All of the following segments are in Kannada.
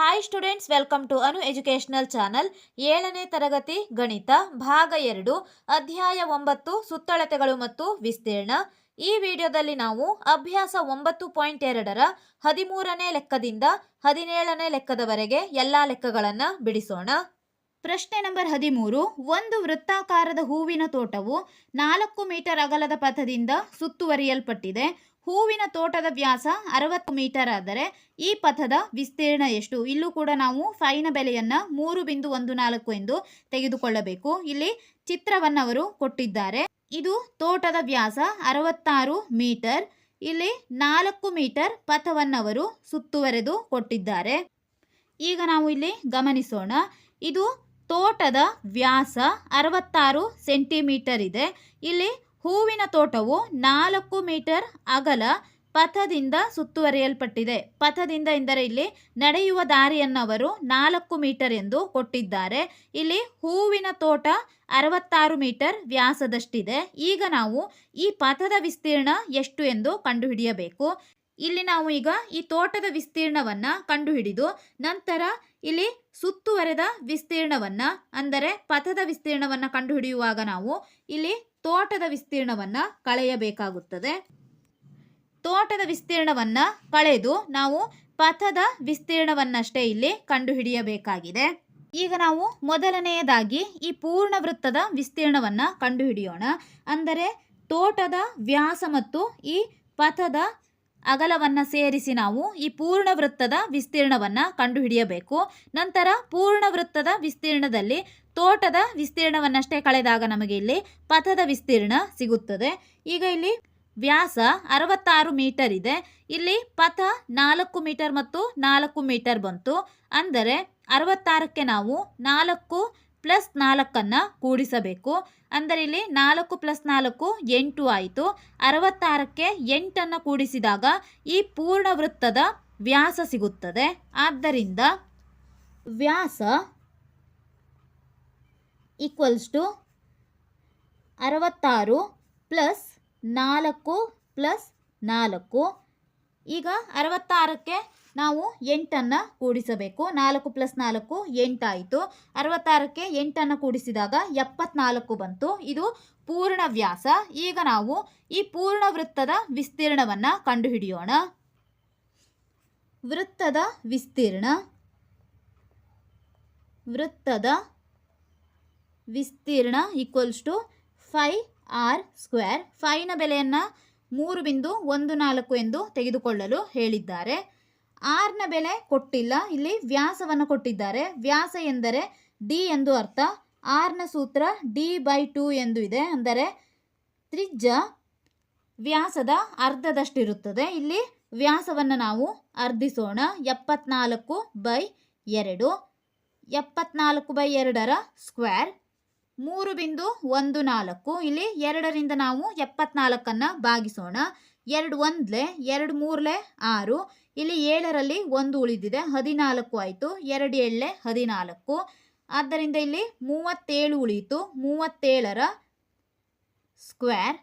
Hi students welcome to Anu educational channel ಏಳನೇ ತರಗತಿ ಗಣಿತ, ಭಾಗ ಎರಡು, ಅಧ್ಯಾಯ ಒಂಬತ್ತು, ಸುತ್ತಳತೆಗಳು ಮತ್ತು ವಿಸ್ತೀರ್ಣ. ಈ ವಿಡಿಯೋದಲ್ಲಿ ನಾವು ಅಭ್ಯಾಸ ಒಂಬತ್ತು ಪಾಯಿಂಟ್ ಎರಡರ ಹದಿಮೂರನೇ ಲೆಕ್ಕದಿಂದ ಹದಿನೇಳನೇ ಲೆಕ್ಕದವರೆಗೆ ಎಲ್ಲ ಲೆಕ್ಕಗಳನ್ನು ಬಿಡಿಸೋಣ. ಪ್ರಶ್ನೆ ನಂಬರ್ ಹದಿಮೂರು, ಒಂದು ವೃತ್ತಾಕಾರದ ಹೂವಿನ ತೋಟವು ನಾಲ್ಕು ಮೀಟರ್ ಅಗಲದ ಪಥದಿಂದ ಸುತ್ತುವರಿಯಲ್ಪಟ್ಟಿದೆ. ಹೂವಿನ ತೋಟದ ವ್ಯಾಸ ಅರವತ್ತು ಮೀಟರ್ ಆದರೆ ಈ ಪಥದ ವಿಸ್ತೀರ್ಣ ಎಷ್ಟು? ಇಲ್ಲೂ ಕೂಡ ನಾವು ಫೈನ ಬೆಲೆಯನ್ನು ಮೂರು ಬಿಂದು ಒಂದು ನಾಲ್ಕು ಎಂದು ತೆಗೆದುಕೊಳ್ಳಬೇಕು. ಇಲ್ಲಿ ಚಿತ್ರವನ್ನು ಅವರು ಕೊಟ್ಟಿದ್ದಾರೆ. ಇದು ತೋಟದ ವ್ಯಾಸ ಅರವತ್ತಾರು ಮೀಟರ್. ಇಲ್ಲಿ ನಾಲ್ಕು ಮೀಟರ್ ಪಥವನ್ನವರು ಸುತ್ತುವರೆದು ಕೊಟ್ಟಿದ್ದಾರೆ. ಈಗ ನಾವು ಇಲ್ಲಿ ಗಮನಿಸೋಣ. ಇದು ತೋಟದ ವ್ಯಾಸ ಅರವತ್ತಾರು ಸೆಂಟಿಮೀಟರ್ ಇದೆ. ಇಲ್ಲಿ ಹೂವಿನ ತೋಟವು ನಾಲ್ಕು ಮೀಟರ್ ಅಗಲ ಪಥದಿಂದ ಸುತ್ತುವರಿಯಲ್ಪಟ್ಟಿದೆ. ಪಥದಿಂದ ಎಂದರೆ ಇಲ್ಲಿ ನಡೆಯುವ ದಾರಿಯನ್ನವರು ನಾಲ್ಕು ಮೀಟರ್ ಎಂದು ಕೊಟ್ಟಿದ್ದಾರೆ. ಇಲ್ಲಿ ಹೂವಿನ ತೋಟ ಅರವತ್ತಾರು ಮೀಟರ್ ವ್ಯಾಸದಷ್ಟಿದೆ. ಈಗ ನಾವು ಈ ಪಥದ ವಿಸ್ತೀರ್ಣ ಎಷ್ಟು ಎಂದು ಕಂಡುಹಿಡಿಯಬೇಕು. ಇಲ್ಲಿ ನಾವು ಈಗ ಈ ತೋಟದ ವಿಸ್ತೀರ್ಣವನ್ನ ಕಂಡುಹಿಡಿದು ನಂತರ ಇಲ್ಲಿ ಸುತ್ತುವರೆದ ವಿಸ್ತೀರ್ಣವನ್ನ ಅಂದರೆ ಪಥದ ವಿಸ್ತೀರ್ಣವನ್ನ ಕಂಡುಹಿಡಿಯುವಾಗ ನಾವು ಇಲ್ಲಿ ತೋಟದ ವಿಸ್ತೀರ್ಣವನ್ನ ಕಳೆಯಬೇಕಾಗುತ್ತದೆ. ತೋಟದ ವಿಸ್ತೀರ್ಣವನ್ನ ಕಳೆದು ನಾವು ಪಥದ ವಿಸ್ತೀರ್ಣವನ್ನಷ್ಟೇ ಇಲ್ಲಿ ಕಂಡುಹಿಡಿಯಬೇಕಾಗಿದೆ. ಈಗ ನಾವು ಮೊದಲನೆಯದಾಗಿ ಈ ಪೂರ್ಣ ವೃತ್ತದ ವಿಸ್ತೀರ್ಣವನ್ನ ಕಂಡುಹಿಡಿಯೋಣ. ಅಂದರೆ ತೋಟದ ವ್ಯಾಸ ಮತ್ತು ಈ ಪಥದ ಅಗಲವನ್ನು ಸೇರಿಸಿ ನಾವು ಈ ಪೂರ್ಣ ವೃತ್ತದ ವಿಸ್ತೀರ್ಣವನ್ನು ಕಂಡುಹಿಡಿಯಬೇಕು. ನಂತರ ಪೂರ್ಣ ವೃತ್ತದ ವಿಸ್ತೀರ್ಣದಲ್ಲಿ ತೋಟದ ವಿಸ್ತೀರ್ಣವನ್ನಷ್ಟೇ ಕಳೆದಾಗ ನಮಗೆ ಇಲ್ಲಿ ಪಥದ ವಿಸ್ತೀರ್ಣ ಸಿಗುತ್ತದೆ. ಈಗ ಇಲ್ಲಿ ವ್ಯಾಸ ಅರವತ್ತಾರು ಮೀಟರ್ ಇದೆ. ಇಲ್ಲಿ ಪಥ ನಾಲ್ಕು ಮೀಟರ್ ಮತ್ತು ನಾಲ್ಕು ಮೀಟರ್ ಬಂತು. ಅಂದರೆ ಅರವತ್ತಾರಕ್ಕೆ ನಾವು ನಾಲ್ಕು ಪ್ಲಸ್ ನಾಲ್ಕನ್ನು ಕೂಡಿಸಬೇಕು. ಅಂದರೆ ಇಲ್ಲಿ ನಾಲ್ಕು ಪ್ಲಸ್ ನಾಲ್ಕು ಎಂಟು ಆಯಿತು. ಅರವತ್ತಾರಕ್ಕೆ ಎಂಟನ್ನು ಕೂಡಿಸಿದಾಗ ಈ ಪೂರ್ಣ ವೃತ್ತದ ವ್ಯಾಸ ಸಿಗುತ್ತದೆ. ಆದ್ದರಿಂದ ವ್ಯಾಸ ಈಕ್ವಲ್ಸ್ ಟು ಅರವತ್ತಾರು ಪ್ಲಸ್ ನಾಲ್ಕು ಪ್ಲಸ್ ನಾಲ್ಕು. ಈಗ ಅರವತ್ತಾರಕ್ಕೆ ನಾವು ಎಂಟನ್ನು ಕೂಡಿಸಬೇಕು. ನಾಲ್ಕು ಪ್ಲಸ್ ನಾಲ್ಕು ಎಂಟಾಯಿತು. ಅರವತ್ತಾರಕ್ಕೆ ಎಂಟನ್ನು ಕೂಡಿಸಿದಾಗ ಎಪ್ಪತ್ನಾಲ್ಕು ಬಂತು. ಇದು ಪೂರ್ಣ ವ್ಯಾಸ. ಈಗ ನಾವು ಈ ಪೂರ್ಣ ವೃತ್ತದ ವಿಸ್ತೀರ್ಣವನ್ನು ಕಂಡುಹಿಡಿಯೋಣ. ವೃತ್ತದ ವಿಸ್ತೀರ್ಣ. ವೃತ್ತದ ವಿಸ್ತೀರ್ಣ equals to pi r square fine ಬೆಲೆಯನ್ನು ಮೂರು ಬಿಂದು ಒಂದು ನಾಲ್ಕು ಎಂದು ತೆಗೆದುಕೊಳ್ಳಲು ಹೇಳಿದ್ದಾರೆ. ಆರ್ನ ಬೆಲೆ ಕೊಟ್ಟಿಲ್ಲ. ಇಲ್ಲಿ ವ್ಯಾಸವನ್ನು ಕೊಟ್ಟಿದ್ದಾರೆ. ವ್ಯಾಸ ಎಂದರೆ ಡಿ ಎಂದು ಅರ್ಥ. ಆರ್ನ ಸೂತ್ರ ಡಿ ಬೈ ಟು ಎಂದು ಇದೆ. ಅಂದರೆ ತ್ರಿಜ್ಯ ವ್ಯಾಸದ ಅರ್ಧದಷ್ಟಿರುತ್ತದೆ. ಇಲ್ಲಿ ವ್ಯಾಸವನ್ನು ನಾವು ಅರ್ಧಿಸೋಣ. ಎಪ್ಪತ್ನಾಲ್ಕು ಬೈ ಎರಡು. ಎಪ್ಪತ್ನಾಲ್ಕು ಬೈ ಎರಡರ ಸ್ಕ್ವೇರ್ ಮೂರು ಬಿಂದು ಒಂದು ನಾಲ್ಕು. ಇಲ್ಲಿ ಎರಡರಿಂದ ನಾವು ಎಪ್ಪತ್ನಾಲ್ಕನ್ನು ಭಾಗಿಸೋಣ. ಎರಡು ಒಂದ್ಲೆ, ಎರಡು ಮೂರ್ಲೆ ಆರು. ಇಲ್ಲಿ ಏಳರಲ್ಲಿ ಒಂದು ಉಳಿದಿದೆ, ಹದಿನಾಲ್ಕು ಆಯಿತು. ಎರಡು ಏಳೆ ಹದಿನಾಲ್ಕು. ಆದ್ದರಿಂದ ಇಲ್ಲಿ ಮೂವತ್ತೇಳು ಉಳಿಯಿತು. ಮೂವತ್ತೇಳರ ಸ್ಕ್ವೇರ್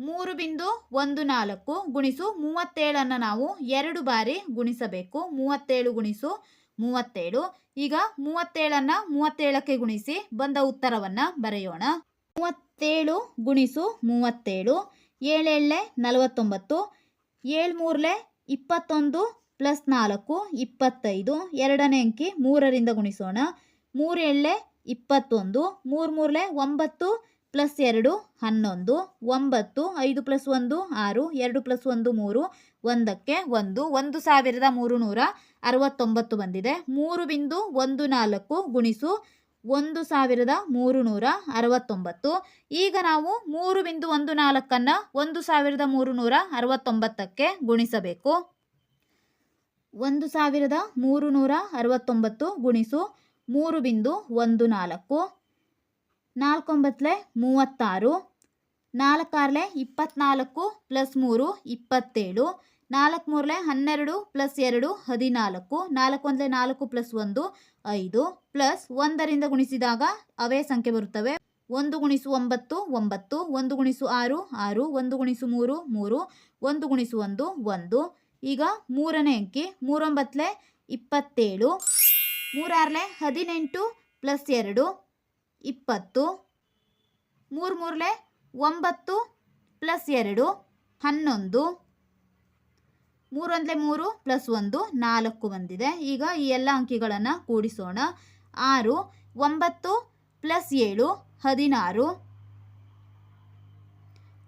ಮೂರು ಬಿಂದು ಒಂದು ನಾಲ್ಕು ಗುಣಿಸು. ಮೂವತ್ತೇಳನ್ನು ನಾವು ಎರಡು ಬಾರಿ ಗುಣಿಸಬೇಕು. ಮೂವತ್ತೇಳು ಗುಣಿಸು ಮೂವತ್ತೇಳು. ಈಗ ಮೂವತ್ತೇಳನ್ನು ಮೂವತ್ತೇಳಕ್ಕೆ ಗುಣಿಸಿ ಬಂದ ಉತ್ತರವನ್ನು ಬರೆಯೋಣ. ಮೂವತ್ತೇಳು ಗುಣಿಸು ಮೂವತ್ತೇಳು. ಏಳೆಳ್ಳೆ ನಲವತ್ತೊಂಬತ್ತು. ಏಳು ಮೂರಲೆ ಇಪ್ಪತ್ತೊಂದು ಪ್ಲಸ್ ನಾಲ್ಕು ಇಪ್ಪತ್ತೈದು. ಎರಡನೇ ಅಂಕಿ ಮೂರರಿಂದ ಗುಣಿಸೋಣ. ಮೂರೇಳೆ ಇಪ್ಪತ್ತೊಂದು. ಮೂರು ಮೂರ್ಲೆ ಒಂಬತ್ತು ಪ್ಲಸ್ ಎರಡು ಹನ್ನೊಂದು. ಒಂಬತ್ತು ಐದು ಪ್ಲಸ್ ಒಂದು ಆರು. ಎರಡು ಪ್ಲಸ್ ಒಂದು ಮೂರು. ಒಂದಕ್ಕೆ ಒಂದು. ಒಂದು ಸಾವಿರದ ಮೂರು ನೂರ ಅರವತ್ತೊಂಬತ್ತು ಬಂದಿದೆ. ಮೂರು ಬಿಂದು ಒಂದು ನಾಲ್ಕು ಗುಣಿಸು ಒಂದು ಸಾವಿರದ ಮೂರು ನೂರ ಅರವತ್ತೊಂಬತ್ತು. ಈಗ ನಾವು ಮೂರು ಬಿಂದು ಒಂದು ನಾಲ್ಕನ್ನು ಒಂದು ಸಾವಿರದ ಮೂರು ನೂರ ಅರವತ್ತೊಂಬತ್ತಕ್ಕೆ ಗುಣಿಸಬೇಕು. ಒಂದು ಸಾವಿರದ ಮೂರು ನೂರ ಅರವತ್ತೊಂಬತ್ತು ಗುಣಿಸು ಮೂರು ಬಿಂದು ಒಂದು ನಾಲ್ಕು. ನಾಲ್ಕೊಂಬತ್ತಲೆ ಮೂವತ್ತಾರು. ನಾಲ್ಕಾರಲೆ ಇಪ್ಪತ್ನಾಲ್ಕು ಪ್ಲಸ್ ಮೂರು ಇಪ್ಪತ್ತೇಳು. ನಾಲ್ಕು ಮೂರಲೆ ಹನ್ನೆರಡು ಪ್ಲಸ್ ಎರಡು ಹದಿನಾಲ್ಕು ನಾಲ್ಕು ಒಂದಲೆ ನಾಲ್ಕು ಪ್ಲಸ್ ಒಂದು ಐದು, ಪ್ಲಸ್ ಒಂದರಿಂದ ಗುಣಿಸಿದಾಗ ಅವೇ ಸಂಖ್ಯೆ ಬರುತ್ತವೆ. ಒಂದು ಗುಣಿಸು ಒಂಬತ್ತು ಒಂಬತ್ತು, ಒಂದು ಗುಣಿಸು ಆರು ಆರು, ಒಂದು ಗುಣಿಸು ಮೂರು ಮೂರು, ಒಂದು ಗುಣಿಸು ಒಂದು ಒಂದು. ಈಗ ಮೂರನೇ ಅಂಕಿ, ಮೂರೊಂಬತ್ತಲೆ ಇಪ್ಪತ್ತೇಳು, ಮೂರಾರಲೆ ಹದಿನೆಂಟು ಪ್ಲಸ್ ಎರಡು, ಇಪ್ಪತ್ತು. ಮೂರು ಮೂರಲೆ ಒಂಬತ್ತು ಪ್ಲಸ್ ಎರಡು, ಹನ್ನೊಂದು. ಮೂರೊಂದಲೆ ಮೂರು ಪ್ಲಸ್ ಒಂದು ನಾಲ್ಕು ಬಂದಿದೆ. ಈಗ ಈ ಎಲ್ಲ ಅಂಕಿಗಳನ್ನು ಕೂಡಿಸೋಣ. ಆರು, ಒಂಬತ್ತು ಪ್ಲಸ್ ಏಳು, ಹದಿನಾರು.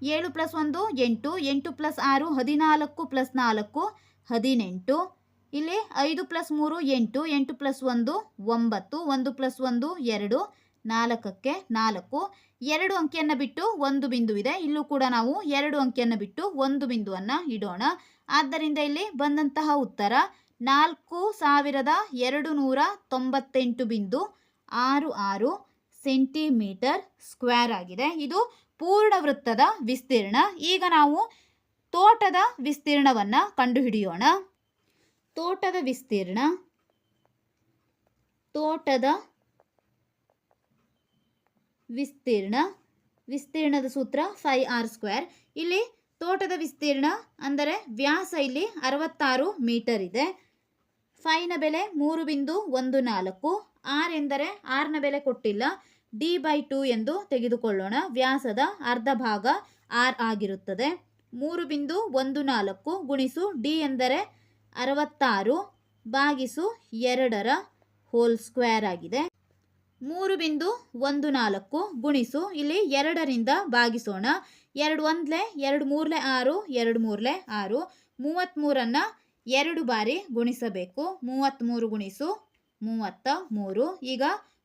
ಏಳು ಪ್ಲಸ್ ಒಂದು, ಎಂಟು. ಎಂಟು ಪ್ಲಸ್ ಆರು, ಹದಿನಾಲ್ಕು ಪ್ಲಸ್ ನಾಲ್ಕು, ಹದಿನೆಂಟು. ಇಲ್ಲಿ ಐದು ಪ್ಲಸ್ ಮೂರು, ಎಂಟು. ಎಂಟು ಪ್ಲಸ್ ಒಂದು, ಒಂಬತ್ತು. ಒಂದು ಪ್ಲಸ್ ಒಂದು, ಎರಡು. ನಾಲ್ಕಕ್ಕೆ ನಾಲ್ಕು. ಎರಡು ಅಂಕಿಯನ್ನು ಬಿಟ್ಟು ಒಂದು ಬಿಂದುವಿದೆ ಇಲ್ಲೂ ಕೂಡ ನಾವು ಎರಡು ಅಂಕಿಯನ್ನು ಬಿಟ್ಟು ಒಂದು ಬಿಂದುವನ್ನು ಇಡೋಣ. ಆದ್ದರಿಂದ ಇಲ್ಲಿ ಬಂದಂತಹ ಉತ್ತರ ನಾಲ್ಕು ಸಾವಿರದ ಎರಡು ನೂರ ತೊಂಬತ್ತೆಂಟು ಬಿಂದು ಆರು ಆರು ಸೆಂಟಿಮೀಟರ್ ಸ್ಕ್ವೇರ್ ಆಗಿದೆ. ಇದು ಪೂರ್ಣ ವೃತ್ತದ ವಿಸ್ತೀರ್ಣ. ಈಗ ನಾವು ತೋಟದ ವಿಸ್ತೀರ್ಣವನ್ನು ಕಂಡುಹಿಡಿಯೋಣ. ತೋಟದ ವಿಸ್ತೀರ್ಣ. ತೋಟದ ವಿಸ್ತೀರ್ಣ. ವಿಸ್ತೀರ್ಣದ ಸೂತ್ರ ಫೈ ಆರ್ ಸ್ಕ್ವೇರ್ ಇಲ್ಲಿ ತೋಟದ ವಿಸ್ತೀರ್ಣ ಅಂದರೆ ವ್ಯಾಸ ಇಲ್ಲಿ ಅರವತ್ತಾರು ಮೀಟರ್ ಇದೆ. ಫೈನ ಬೆಲೆ ಮೂರು ಬಿಂದು ಒಂದು ನಾಲ್ಕು. ಆರ್ ಎಂದರೆ ಆರ್ನ ಬೆಲೆ ಕೊಟ್ಟಿಲ್ಲ. ಡಿ ಬೈ ಟೂ ಎಂದು ತೆಗೆದುಕೊಳ್ಳೋಣ. ವ್ಯಾಸದ ಅರ್ಧ ಭಾಗ ಆರ್ ಆಗಿರುತ್ತದೆ. ಮೂರು ಬಿಂದು ಒಂದು ನಾಲ್ಕು ಗುಣಿಸು ಡಿ ಎಂದರೆ ಅರವತ್ತಾರು ಬಾಗಿಸು ಎರಡರ ಹೋಲ್ ಸ್ಕ್ವೇರ್ ಆಗಿದೆ. ಮೂರು ಬಿಂದು ಒಂದು ನಾಲ್ಕು ಗುಣಿಸು ಇಲ್ಲಿ ಎರಡರಿಂದ ಭಾಗಿಸೋಣ. ಎರಡು ಒಂದ್ಲೆ, ಎರಡು ಮೂರಲೆ ಆರು, ಎರಡು ಮೂರ್ಲೆ ಆರು. ಮೂವತ್ತ್ಮೂರನ್ನು ಎರಡು ಬಾರಿ ಗುಣಿಸಬೇಕು. ಮೂವತ್ತ್ಮೂರು ಗುಣಿಸು ಮೂವತ್ತ ಮೂರು. ಈಗ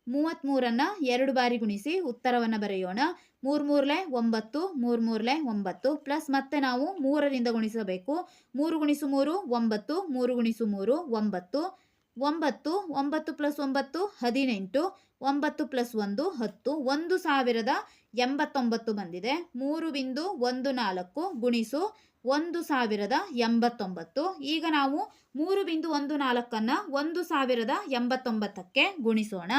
ಮೂವತ್ತ್ಮೂರನ್ನು ಎರಡು ಬಾರಿ ಗುಣಿಸಿ ಉತ್ತರವನ್ನು ಬರೆಯೋಣ. ಮೂರು ಮೂರ್ಲೆ ಒಂಬತ್ತು, ಮೂರು ಮೂರ್ಲೆ ಒಂಬತ್ತು. ಪ್ಲಸ್ ಮತ್ತೆ ನಾವು ಮೂರರಿಂದ ಗುಣಿಸಬೇಕು. ಮೂರು ಗುಣಿಸು ಮೂರು, ಒಂಬತ್ತು. ಮೂರು ಗುಣಿಸು ಮೂರು, ಒಂಬತ್ತು. ಒಂಬತ್ತು ಒಂಬತ್ತು ಪ್ಲಸ್ ಒಂಬತ್ತು, ಹದಿನೆಂಟು. ಒಂಬತ್ತು ಪ್ಲಸ್ ಒಂದು, ಹತ್ತು. ಒಂದು ಸಾವಿರದ ಎಂಬತ್ತೊಂಬತ್ತು ಬಂದಿದೆ. ಮೂರು ಬಿಂದು ಒಂದು ನಾಲ್ಕು ಗುಣಿಸು ಒಂದು ಸಾವಿರದ ಎಂಬತ್ತೊಂಬತ್ತು. ಈಗ ನಾವು ಮೂರು ಬಿಂದು ಒಂದು ನಾಲ್ಕನ್ನು ಒಂದು ಸಾವಿರದ ಎಂಬತ್ತೊಂಬತ್ತಕ್ಕೆ ಗುಣಿಸೋಣ.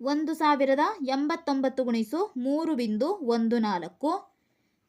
ಒಂದು ಸಾವಿರದ ಎಂಬತ್ತೊಂಬತ್ತು ಗುಣಿಸು ಮೂರು ಬಿಂದು ಒಂದು ನಾಲ್ಕು.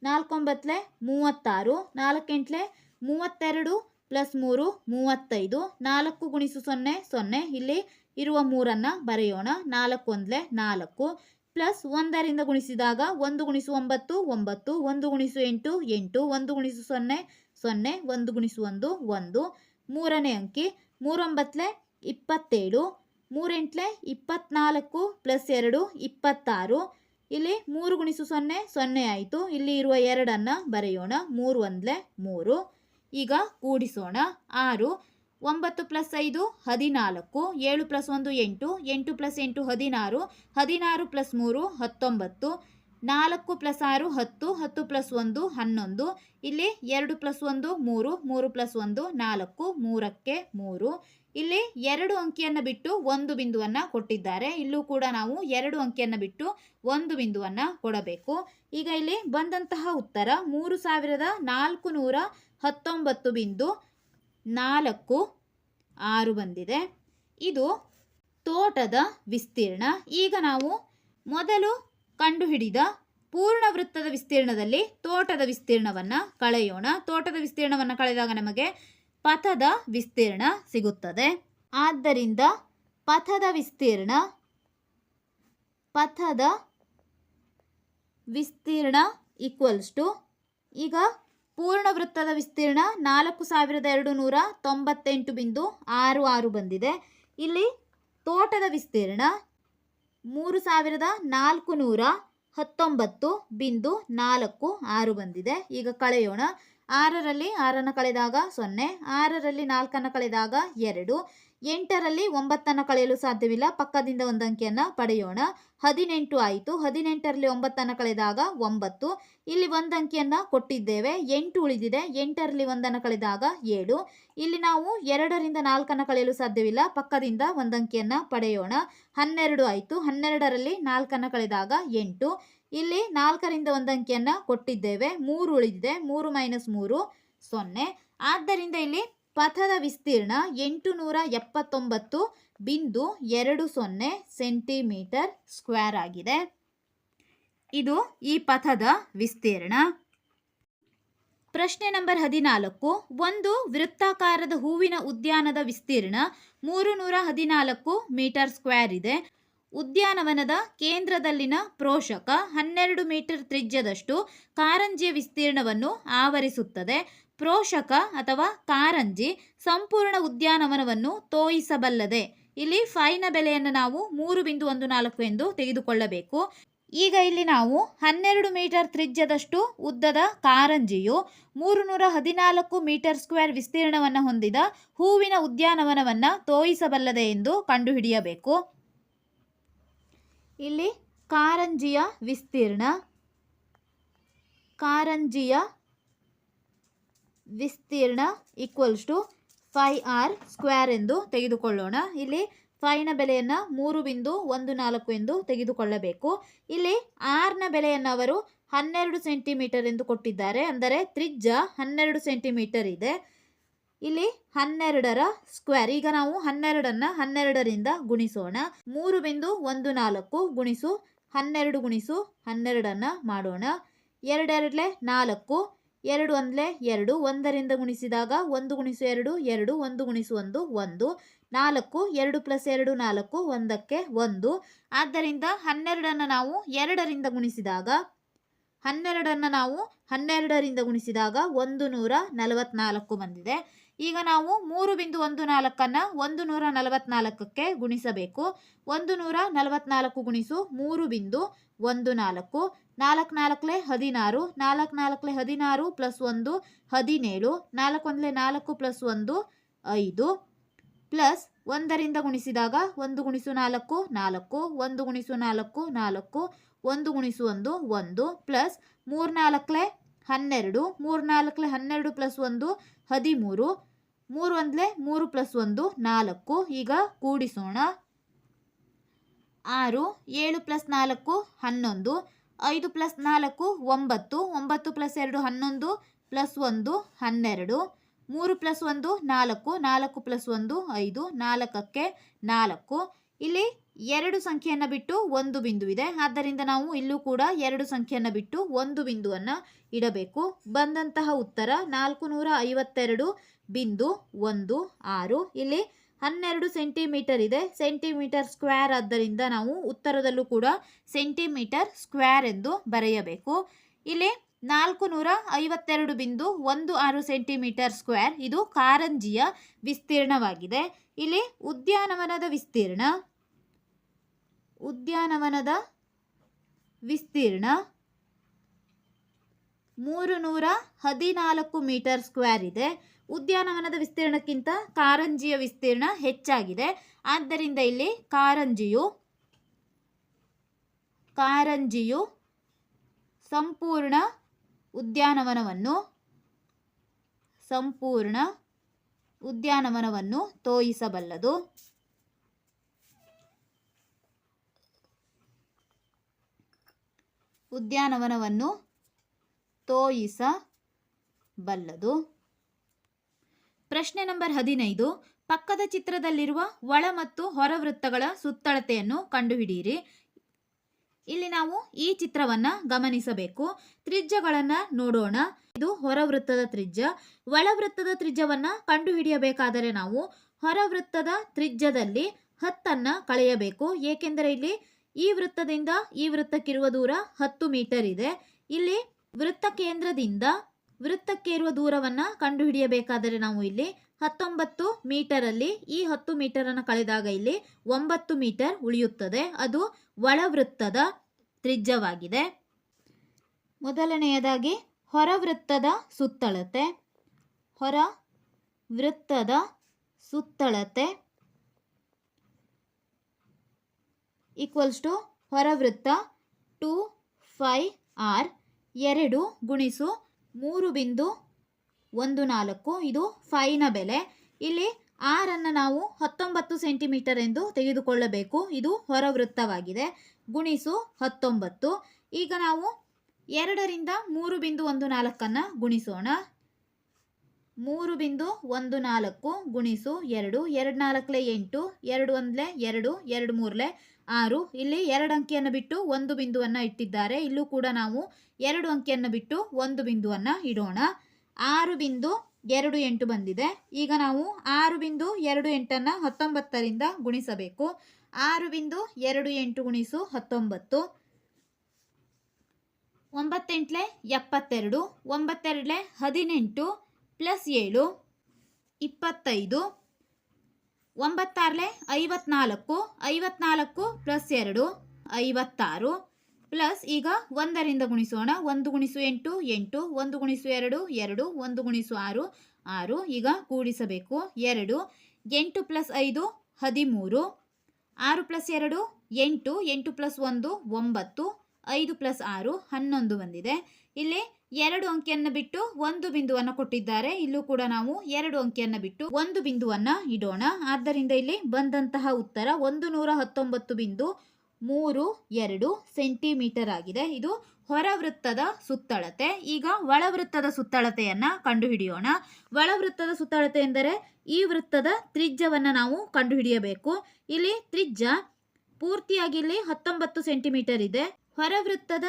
ನಾಲ್ಕೊಂಬತ್ತಲೆ ಮೂವತ್ತಾರು. ನಾಲ್ಕೆಂಟ್ಲೆ ಮೂವತ್ತೆರಡು ಪ್ಲಸ್ ಮೂರು ಮೂವತ್ತೈದು. ನಾಲ್ಕು ಗುಣಿಸು ಸೊನ್ನೆ ಸೊನ್ನೆ. ಇಲ್ಲಿ ಇರುವ ಮೂರನ್ನು ಬರೆಯೋಣ. ನಾಲ್ಕು ಒಂದಲೆ ನಾಲ್ಕು. ಪ್ಲಸ್ ಒಂದರಿಂದ ಗುಣಿಸಿದಾಗ ಒಂದು ಗುಣಿಸು ಒಂಬತ್ತು ಒಂಬತ್ತು, ಒಂದು ಗುಣಿಸು ಎಂಟು ಎಂಟು, ಒಂದು ಗುಣಿಸು ಸೊನ್ನೆ ಸೊನ್ನೆ, ಒಂದು ಗುಣಿಸು ಒಂದು ಒಂದು. ಮೂರನೇ ಅಂಕಿ, ಮೂರೊಂಬತ್ತಲೆ ಇಪ್ಪತ್ತೇಳು, ಮೂರೆಂಟ್ಲೆ ಇಪ್ಪತ್ನಾಲ್ಕು ಪ್ಲಸ್ ಎರಡು ಇಪ್ಪತ್ತಾರು. ಇಲ್ಲಿ ಮೂರು ಗುಣಿಸು ಸೊನ್ನೆ ಸೊನ್ನೆ ಆಯಿತು. ಇಲ್ಲಿ ಇರುವ ಎರಡನ್ನು ಬರೆಯೋಣ. ಮೂರು ಒಂದಲೆ ಮೂರು. ಈಗ ಕೂಡಿಸೋಣ. ಆರು. ಒಂಬತ್ತು ಪ್ಲಸ್ ಐದು, ಹದಿನಾಲ್ಕು, ಏಳು ಪ್ಲಸ್ ಒಂದು, ಎಂಟು ಎಂಟು ಪ್ಲಸ್ ಎಂಟು, ಹದಿನಾರು ಹದಿನಾರು ಪ್ಲಸ್ ಮೂರು, ಹತ್ತೊಂಬತ್ತು, ನಾಲ್ಕು ಪ್ಲಸ್ ಆರು, ಹತ್ತು ಹತ್ತು ಪ್ಲಸ್ ಒಂದು, ಹನ್ನೊಂದು, ಇಲ್ಲಿ ಎರಡು ಪ್ಲಸ್ ಒಂದು, ಮೂರು ಮೂರು ಪ್ಲಸ್ ಒಂದು, ನಾಲ್ಕು, ಮೂರಕ್ಕೆ ಮೂರು, ಇಲ್ಲಿ ಎರಡು ಅಂಕಿಯನ್ನು ಬಿಟ್ಟು ಒಂದು ಬಿಂದುವನ್ನು ಕೊಟ್ಟಿದ್ದಾರೆ, ಇಲ್ಲೂ ಕೂಡ ನಾವು ಎರಡು ಅಂಕಿಯನ್ನು ಬಿಟ್ಟು ಒಂದು ಬಿಂದುವನ್ನು ಕೊಡಬೇಕು. ಈಗ ಇಲ್ಲಿ ಬಂದಂತಹ ಉತ್ತರ, ಮೂರು ಸಾವಿರದ ನಾಲ್ಕು ನೂರ ಹತ್ತೊಂಬತ್ತು ಬಿಂದು ನಾಲ್ಕು ಆರು ಬಂದಿದೆ. ಇದು ತೋಟದ ವಿಸ್ತೀರ್ಣ. ಈಗ ನಾವು ಮೊದಲು ಕಂಡುಹಿಡಿದ ಪೂರ್ಣ ವೃತ್ತದ ವಿಸ್ತೀರ್ಣದಲ್ಲಿ ತೋಟದ ವಿಸ್ತೀರ್ಣವನ್ನು ಕಳೆಯೋಣ. ತೋಟದ ವಿಸ್ತೀರ್ಣವನ್ನು ಕಳೆದಾಗ ನಮಗೆ ಪಥದ ವಿಸ್ತೀರ್ಣ ಸಿಗುತ್ತದೆ. ಆದ್ದರಿಂದ ಪಥದ ವಿಸ್ತೀರ್ಣ ಪಥದ ವಿಸ್ತೀರ್ಣ ಈಕ್ವಲ್ಸ್ ಟು ಈಗ ಪೂರ್ಣ ವೃತ್ತದ ವಿಸ್ತೀರ್ಣ ನಾಲ್ಕು ಸಾವಿರದ ಎರಡು ನೂರ ತೊಂಬತ್ತೆಂಟು ಬಿಂದು ಆರು ಆರು ಬಂದಿದೆ. ಇಲ್ಲಿ ತೋಟದ ವಿಸ್ತೀರ್ಣ ಮೂರು ಸಾವಿರದ ನಾಲ್ಕು ನೂರ ಹತ್ತೊಂಬತ್ತು ಬಿಂದು ನಾಲ್ಕು ಆರು ಬಂದಿದೆ. ಈಗ ಕಳೆಯೋಣ. ಆರರಲ್ಲಿ ಆರನ್ನು ಕಳೆದಾಗ ಸೊನ್ನೆ, ಆರರಲ್ಲಿ ನಾಲ್ಕನ್ನು ಕಳೆದಾಗ ಎರಡು ಎಂಟರಲ್ಲಿ ಒಂಬತ್ತನ್ನು ಕಳೆಯಲು ಸಾಧ್ಯವಿಲ್ಲ. ಪಕ್ಕದಿಂದ ಒಂದು ಅಂಕಿಯನ್ನು ಪಡೆಯೋಣ. ಹದಿನೆಂಟು ಆಯಿತು. ಹದಿನೆಂಟರಲ್ಲಿ ಒಂಬತ್ತನ್ನು ಕಳೆದಾಗ ಒಂಬತ್ತು. ಇಲ್ಲಿ ಒಂದು ಅಂಕಿಯನ್ನು ಕೊಟ್ಟಿದ್ದೇವೆ. ಎಂಟು ಉಳಿದಿದೆ. ಎಂಟರಲ್ಲಿ ಒಂದನ್ನು ಕಳೆದಾಗ ಏಳು. ಇಲ್ಲಿ ನಾವು ಎರಡರಿಂದ ನಾಲ್ಕನ್ನು ಕಳೆಯಲು ಸಾಧ್ಯವಿಲ್ಲ. ಪಕ್ಕದಿಂದ ಒಂದು ಅಂಕಿಯನ್ನು ಪಡೆಯೋಣ. ಹನ್ನೆರಡು ಆಯಿತು. ಹನ್ನೆರಡರಲ್ಲಿ ನಾಲ್ಕನ್ನು ಕಳೆದಾಗ ಎಂಟು. ಇಲ್ಲಿ ನಾಲ್ಕರಿಂದ ಒಂದು ಅಂಕಿಯನ್ನು ಕೊಟ್ಟಿದ್ದೇವೆ. ಮೂರು ಉಳಿದಿದೆ. ಮೂರು ಮೈನಸ್ ಮೂರು. ಸೊನ್ನೆ. ಆದ್ದರಿಂದ ಇಲ್ಲಿ ಪಥದ ವಿಸ್ತೀರ್ಣ ಎಂಟು ನೂರ ಎಪ್ಪತ್ತೊಂಬತ್ತು ಬಿಂದು ಎರಡು ಸೊನ್ನೆ ಸೆಂಟಿಮೀಟರ್ ಸ್ಕ್ವೇರ್ ಆಗಿದೆ. ಇದು ಈ ಪಥದ ವಿಸ್ತೀರ್ಣ. ಪ್ರಶ್ನೆ ನಂಬರ್ ಹದಿನಾಲ್ಕು. ಒಂದು ವೃತ್ತಾಕಾರದ ಹೂವಿನ ಉದ್ಯಾನದ ವಿಸ್ತೀರ್ಣ ಮೂರು ನೂರ ಹದಿನಾಲ್ಕು ಮೀಟರ್ ಸ್ಕ್ವೇರ್ ಇದೆ. ಉದ್ಯಾನವನದ ಕೇಂದ್ರದಲ್ಲಿನ ಪ್ರೋಷಕ ಹನ್ನೆರಡು ಮೀಟರ್ ತ್ರಿಜ್ಯದಷ್ಟು ಕಾರಂಜಿಯ ವಿಸ್ತೀರ್ಣವನ್ನು ಆವರಿಸುತ್ತದೆ. ಪ್ರೋಷಕ ಅಥವಾ ಕಾರಂಜಿ ಸಂಪೂರ್ಣ ಉದ್ಯಾನವನವನ್ನು ತೋಯಿಸಬಲ್ಲದೆ. ಇಲ್ಲಿ ಫೈನ ಬೆಲೆಯನ್ನು ನಾವು ಮೂರು ಬಿಂದು ಒಂದು ನಾಲ್ಕು ಎಂದು ತೆಗೆದುಕೊಳ್ಳಬೇಕು. ಈಗ ಇಲ್ಲಿ ನಾವು ಹನ್ನೆರಡು ಮೀಟರ್ ತ್ರಿಜ್ಯದಷ್ಟು ಉದ್ದದ ಕಾರಂಜಿಯು ಮೂರು ನೂರ ಹದಿನಾಲ್ಕು ಮೀಟರ್ ಸ್ಕ್ವೇರ್ ವಿಸ್ತೀರ್ಣವನ್ನು ಹೊಂದಿದ ಹೂವಿನ ಉದ್ಯಾನವನವನ್ನು ತೋಯಿಸಬಲ್ಲದೆ ಎಂದು ಕಂಡುಹಿಡಿಯಬೇಕು. ಇಲ್ಲಿ ಕಾರಂಜಿಯ ವಿಸ್ತೀರ್ಣ, ಕಾರಂಜಿಯ ವಿಸ್ತೀರ್ಣ equals to pi r square ಎಂದು ತೆಗೆದುಕೊಳ್ಳೋಣ. ಇಲ್ಲಿ ಫೈನ ಬೆಲೆಯನ್ನು ಮೂರು ಬಿಂದು ಒಂದು ನಾಲ್ಕು ಎಂದು ತೆಗೆದುಕೊಳ್ಳಬೇಕು. ಇಲ್ಲಿ ಆರ್ನ ಬೆಲೆಯನ್ನು ಅವರು ಹನ್ನೆರಡು ಸೆಂಟಿಮೀಟರ್ ಎಂದು ಕೊಟ್ಟಿದ್ದಾರೆ. ಅಂದರೆ ತ್ರಿಜ್ಯ ಹನ್ನೆರಡು ಸೆಂಟಿಮೀಟರ್ ಇದೆ. ಇಲ್ಲಿ ಹನ್ನೆರಡರ ಸ್ಕ್ವೇರ್ ಈಗ ನಾವು ಹನ್ನೆರಡನ್ನು ಹನ್ನೆರಡರಿಂದ ಗುಣಿಸೋಣ. ಮೂರು ಬಿಂದು ಒಂದು ನಾಲ್ಕು ಗುಣಿಸು ಹನ್ನೆರಡು ಗುಣಿಸು ಹನ್ನೆರಡನ್ನು ಮಾಡೋಣ. ಎರಡೆರಡಲೆ ನಾಲ್ಕು ಎರಡು ಅಂದರೆ ಎರಡು, ಒಂದರಿಂದ ಗುಣಿಸಿದಾಗ ಒಂದು ಗುಣಿಸು ಎರಡು ಎರಡು, ಒಂದು ಗುಣಿಸು ಒಂದು ಒಂದು. ನಾಲ್ಕು, ಎರಡು ಪ್ಲಸ್ ಎರಡು, ನಾಲ್ಕು, ಒಂದಕ್ಕೆ ಒಂದು. ಆದ್ದರಿಂದ ಹನ್ನೆರಡನ್ನು ನಾವು ಎರಡರಿಂದ ಗುಣಿಸಿದಾಗ, ಹನ್ನೆರಡನ್ನು ನಾವು ಹನ್ನೆರಡರಿಂದ ಗುಣಿಸಿದಾಗ ಒಂದು ನೂರ ನಲವತ್ನಾಲ್ಕು ಬಂದಿದೆ. ಈಗ ನಾವು ಮೂರು ಬಿಂದು ಒಂದು ನಾಲ್ಕನ್ನು ಒಂದು ನೂರ ನಲವತ್ನಾಲ್ಕಕ್ಕೆ ಗುಣಿಸಬೇಕು. ಒಂದು ನೂರ ನಲವತ್ನಾಲ್ಕು ಗುಣಿಸು ಮೂರು ಬಿಂದು ಒಂದು ನಾಲ್ಕು. ನಾಲ್ಕು ನಾಲ್ಕಲೆ ಹದಿನಾರು, ನಾಲ್ಕು ನಾಲ್ಕಲೆ ಹದಿನಾರು ಪ್ಲಸ್ ಒಂದು ಹದಿನೇಳು, ನಾಲ್ಕು ಒಂದಲೆ ನಾಲ್ಕು ಪ್ಲಸ್ ಒಂದು ಐದು. ಪ್ಲಸ್ ಒಂದರಿಂದ ಗುಣಿಸಿದಾಗ ಒಂದು ಗುಣಿಸು ನಾಲ್ಕು ನಾಲ್ಕು. ಒಂದು ಗುಣಿಸು ನಾಲ್ಕು ನಾಲ್ಕು. ಒಂದು ಗುಣಿಸು ಒಂದು ಒಂದು. ಪ್ಲಸ್ ಮೂರ್ನಾಲ್ಕಲೆ ಹನ್ನೆರಡು ಮೂರ್ನಾಲ್ಕಲೆ ಹನ್ನೆರಡು ಪ್ಲಸ್ ಒಂದು ಹದಿಮೂರು. ಮೂರು ಒಂದಲೆ ಮೂರು ಪ್ಲಸ್ ಒಂದು ನಾಲ್ಕು. ಈಗ ಕೂಡಿಸೋಣ. ಆರು, ಏಳು ಪ್ಲಸ್ ನಾಲ್ಕು, ಹನ್ನೊಂದು. ಐದು ಪ್ಲಸ್ ನಾಲ್ಕು, ಒಂಬತ್ತು. ಒಂಬತ್ತು ಪ್ಲಸ್ ಎರಡು, ಹನ್ನೊಂದು. ಪ್ಲಸ್ ಒಂದು, ಹನ್ನೆರಡು. ಮೂರು ಪ್ಲಸ್ ಒಂದು, ನಾಲ್ಕು. ನಾಲ್ಕು ಪ್ಲಸ್ ಒಂದು, ಐದು. ನಾಲ್ಕಕ್ಕೆ ನಾಲ್ಕು. ಇಲ್ಲಿ ಎರಡು ಸಂಖ್ಯೆಯನ್ನು ಬಿಟ್ಟು ಒಂದು ಬಿಂದು ಇದೆ. ಆದ್ದರಿಂದ ನಾವು ಇಲ್ಲೂ ಕೂಡ ಎರಡು ಸಂಖ್ಯೆಯನ್ನು ಬಿಟ್ಟು ಒಂದು ಬಿಂದುವನ್ನು ಇಡಬೇಕು. ಬಂದಂತಹ ಉತ್ತರ ನಾಲ್ಕು ನೂರ ಐವತ್ತೆರಡು ಬಿಂದು ಒಂದು ಆರು. ಇಲ್ಲಿ ಹನ್ನೆರಡು ಸೆಂಟಿಮೀಟರ್ ಇದೆ. ಸೆಂಟಿಮೀಟರ್ ಸ್ಕ್ವೇರ್ ಆದ್ದರಿಂದ ನಾವು ಉತ್ತರದಲ್ಲೂ ಕೂಡ ಸೆಂಟಿಮೀಟರ್ ಸ್ಕ್ವೇರ್ ಎಂದು ಬರೆಯಬೇಕು. ಇಲ್ಲಿ ನಾಲ್ಕು ನೂರ ಐವತ್ತೆರಡು ಬಿಂದು ಒಂದು ಆರು ಸೆಂಟಿಮೀಟರ್ ಸ್ಕ್ವೇರ್. ಇದು ಕಾರಂಜಿಯ ವಿಸ್ತೀರ್ಣವಾಗಿದೆ. ಇಲ್ಲಿ ಉದ್ಯಾನವನದ ವಿಸ್ತೀರ್ಣ ಉದ್ಯಾನವನದ ವಿಸ್ತೀರ್ಣ ಮೂರು ನೂರ ಹದಿನಾಲ್ಕು ಮೀಟರ್ ಸ್ಕ್ವೇರ್ ಇದೆ. ಉದ್ಯಾನವನದ ವಿಸ್ತೀರ್ಣಕ್ಕಿಂತ ಕಾರಂಜಿಯ ವಿಸ್ತೀರ್ಣ ಹೆಚ್ಚಾಗಿದೆ. ಆದ್ದರಿಂದ ಇಲ್ಲಿ ಕಾರಂಜಿಯು ಕಾರಂಜಿಯು ಸಂಪೂರ್ಣ ಉದ್ಯಾನವನವನ್ನು ಸಂಪೂರ್ಣ ಉದ್ಯಾನವನವನ್ನು ತೋಯಿಸಬಲ್ಲದು. ಉದ್ಯಾನವನವನ್ನು ತೋಯಿಸಬಲ್ಲದು. ಪ್ರಶ್ನೆ ನಂಬರ್ ಹದಿನೈದು. ಪಕ್ಕದ ಚಿತ್ರದಲ್ಲಿರುವ ಒಳ ಮತ್ತು ಹೊರ ವೃತ್ತಗಳ ಸುತ್ತಳತೆಯನ್ನು ಕಂಡುಹಿಡಿಯಿರಿ. ಇಲ್ಲಿ ನಾವು ಈ ಚಿತ್ರವನ್ನ ಗಮನಿಸಬೇಕು. ತ್ರಿಜ್ಯಗಳನ್ನು ನೋಡೋಣ. ಇದು ಹೊರ ವೃತ್ತದ ತ್ರಿಜ್ಯ. ಒಳ ವೃತ್ತದ ತ್ರಿಜ್ಯವನ್ನ ಕಂಡುಹಿಡಿಯಬೇಕಾದರೆ ನಾವು ಹೊರ ವೃತ್ತದ ತ್ರಿಜ್ಯದಲ್ಲಿ ಹತ್ತನ್ನು ಕಳೆಯಬೇಕು. ಏಕೆಂದರೆ ಇಲ್ಲಿ ಈ ವೃತ್ತದಿಂದ ಈ ವೃತ್ತಕ್ಕಿರುವ ದೂರ ಹತ್ತು ಮೀಟರ್ ಇದೆ. ಇಲ್ಲಿ ವೃತ್ತ ಕೇಂದ್ರದಿಂದ ವೃತ್ತಕ್ಕೆ ಇರುವ ದೂರವನ್ನು ಕಂಡುಹಿಡಿಯಬೇಕಾದರೆ ನಾವು ಇಲ್ಲಿ ಹತ್ತೊಂಬತ್ತು ಮೀಟರಲ್ಲಿ ಈ ಹತ್ತು ಮೀಟರನ್ನು ಕಳೆದಾಗ ಇಲ್ಲಿ ಒಂಬತ್ತು ಮೀಟರ್ ಉಳಿಯುತ್ತದೆ. ಅದು ಒಳವೃತ್ತದ ತ್ರಿಜ್ಯವಾಗಿದೆ. ಮೊದಲನೆಯದಾಗಿ ಹೊರವೃತ್ತದ ಸುತ್ತಳತೆ. ಹೊರ ವೃತ್ತದ ಸುತ್ತಳತೆ. ಈಕ್ವಲ್ಸ್ ಟು ಹೊರವೃತ್ತ ಟು ಫೈ ಆರ್ ಎರಡು ಗುಣಿಸು ಮೂರು ಬಿಂದು ಒಂದು ನಾಲ್ಕು. ಇದು ಫೈನ ಬೆಲೆ. ಇಲ್ಲಿ ಆರನ್ನು ನಾವು ಹತ್ತೊಂಬತ್ತು ಸೆಂಟಿಮೀಟರ್ ಎಂದು ತೆಗೆದುಕೊಳ್ಳಬೇಕು. ಇದು ಹೊರವೃತ್ತವಾಗಿದೆ. ಗುಣಿಸು ಹತ್ತೊಂಬತ್ತು. ಈಗ ನಾವು ಎರಡರಿಂದ ಮೂರು ಬಿಂದು ಒಂದು ನಾಲ್ಕನ್ನು ಗುಣಿಸೋಣ. ಮೂರು ಬಿಂದು ಒಂದು ನಾಲ್ಕು ಗುಣಿಸು ಎರಡು ಎರಡು ನಾಲ್ಕಲೆ ಎಂಟು, ಎರಡು ಒಂದಲೆ ಎರಡು ಎರಡು ಮೂರಲೆ ಆರು. ಇಲ್ಲಿ ಎರಡು ಅಂಕಿಯನ್ನು ಬಿಟ್ಟು ಒಂದು ಬಿಂದುವನ್ನು ಇಟ್ಟಿದ್ದಾರೆ. ಇಲ್ಲೂ ಕೂಡ ನಾವು ಎರಡು ಅಂಕಿಯನ್ನು ಬಿಟ್ಟು ಒಂದು ಬಿಂದುವನ್ನು ಇಡೋಣ. ಆರು ಬಿಂದು ಎರಡು ಎಂಟು ಬಂದಿದೆ. ಈಗ ನಾವು ಆರು ಬಿಂದು ಎರಡು ಎಂಟನ್ನು ಹತ್ತೊಂಬತ್ತರಿಂದ ಗುಣಿಸಬೇಕು. ಆರು ಬಿಂದು ಎರಡು ಎಂಟು ಗುಣಿಸು ಹತ್ತೊಂಬತ್ತು. ಒಂಬತ್ತೆಂಟ್ಲೆ ಎಪ್ಪತ್ತೆರಡು, ಒಂಬತ್ತೆರಡಲೆ ಹದಿನೆಂಟು ಪ್ಲಸ್ ಏಳು, ಇಪ್ಪತ್ತೈದು, ಒಂಬತ್ತಾರಲೆ ಐವತ್ನಾಲ್ಕು ಐವತ್ನಾಲ್ಕು ಪ್ಲಸ್ ಎರಡು, ಐವತ್ತಾರು ಪ್ಲಸ್ ಈಗ ಒಂದರಿಂದ ಗುಣಿಸೋಣ. ಒಂದು ಗುಣಿಸು ಎಂಟು ಎಂಟು, ಒಂದು ಗುಣಿಸು ಎರಡು ಎರಡು, ಒಂದು ಗುಣಿಸು ಆರು ಆರು ಈಗ ಕೂಡಿಸಬೇಕು. ಎರಡು, ಎಂಟು ಪ್ಲಸ್ ಐದು, ಹದಿಮೂರು, ಆರು ಪ್ಲಸ್ ಎರಡು, ಎಂಟು ಎಂಟು ಪ್ಲಸ್ ಒಂದು, ಒಂಬತ್ತು, ಐದು ಪ್ಲಸ್ ಆರು, ಹನ್ನೊಂದು ಬಂದಿದೆ. ಇಲ್ಲಿ ಎರಡು ಅಂಕಿಯನ್ನು ಬಿಟ್ಟು ಒಂದು ಬಿಂದುವನ್ನು ಕೊಟ್ಟಿದ್ದಾರೆ. ಇಲ್ಲೂ ಕೂಡ ನಾವು ಎರಡು ಅಂಕಿಯನ್ನು ಬಿಟ್ಟು ಒಂದು ಬಿಂದುವನ್ನು ಇಡೋಣ. ಆದ್ದರಿಂದ ಇಲ್ಲಿ ಬಂದಂತಹ ಉತ್ತರ ಒಂದು ನೂರ ಹತ್ತೊಂಬತ್ತು ಬಿಂದು ಮೂರು ಎರಡು ಸೆಂಟಿಮೀಟರ್ ಆಗಿದೆ. ಇದು ಹೊರವೃತ್ತದ ಸುತ್ತಳತೆ. ಈಗ ಒಳವೃತ್ತದ ಸುತ್ತಳತೆಯನ್ನು ಕಂಡುಹಿಡಿಯೋಣ. ಒಳವೃತ್ತದ ಸುತ್ತಳತೆ ಎಂದರೆ ಈ ವೃತ್ತದ ತ್ರಿಜ್ಯವನ್ನು ನಾವು ಕಂಡುಹಿಡಿಯಬೇಕು. ಇಲ್ಲಿ ತ್ರಿಜ್ಯ ಪೂರ್ತಿಯಾಗಿ ಇಲ್ಲಿ ಹತ್ತೊಂಬತ್ತು ಸೆಂಟಿಮೀಟರ್ ಇದೆ. ಹೊರವೃತ್ತದ